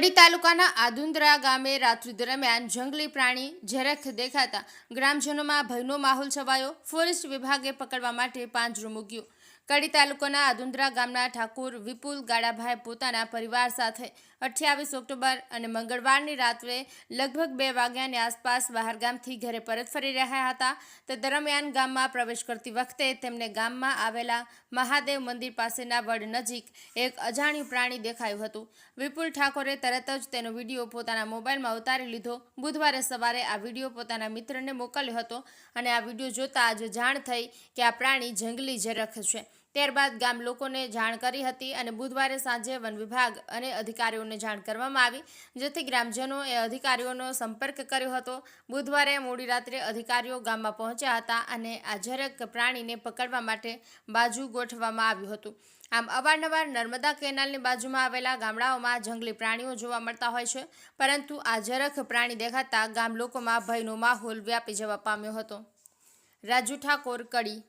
કડી તાલુકાના આદુંદરા ગામે રાત્રિ દરમિયાન જંગલી પ્રાણી ઝેરખ દેખાતા ગ્રામજનોમાં ભયનો માહોલ છવાયો. ફોરેસ્ટ વિભાગે પકડવા માટે પાંજરું મૂક્યું. કડી તાલુકાના આદુંદ્રા ગામના ઠાકુર વિપુલ ગાડાભાઈ પોતાના પરિવાર સાથે અઠ્યાવીસ ઓક્ટોબર અને મંગળવારની રાત્રે લગભગ બે વાગ્યાની આસપાસ બહારગામથી ઘરે પરત ફરી રહ્યા હતા. તે દરમિયાન ગામમાં પ્રવેશ કરતી વખતે તેમને ગામમાં આવેલા મહાદેવ મંદિર પાસેના વડ નજીક એક અજાણ્યું પ્રાણી દેખાયું હતું. વિપુલ ઠાકોરે તરત જ તેનો વીડિયો પોતાના મોબાઈલમાં ઉતારી લીધો. બુધવારે સવારે આ વીડિયો પોતાના મિત્રને મોકલ્યો હતો અને આ વીડિયો જોતાં આજે જાણ થઈ કે આ પ્રાણી જંગલી જરખ છે. ત્યારબાદ ગામ લોકોને જાણ કરી હતી અને બુધવારે સાંજે વન વિભાગ અને અધિકારીઓને જાણ કરવામાં આવી, જેથી ગ્રામજનોએ અધિકારીઓનો સંપર્ક કર્યો હતો. બુધવારે મોડી રાત્રે અધિકારીઓ ગામમાં પહોંચ્યા હતા અને આ ઝરક પ્રાણીને પકડવા માટે બાજુ ગોઠવવામાં આવ્યું હતું. આમ અવારનવાર નર્મદા કેનાલની બાજુમાં આવેલા ગામડાઓમાં જંગલી પ્રાણીઓ જોવા મળતા હોય છે, પરંતુ આ ઝરખ પ્રાણી દેખાતા ગામ લોકોમાં ભયનો માહોલ વ્યાપી જવા પામ્યો હતો. રાજુ ઠાકોર, કડી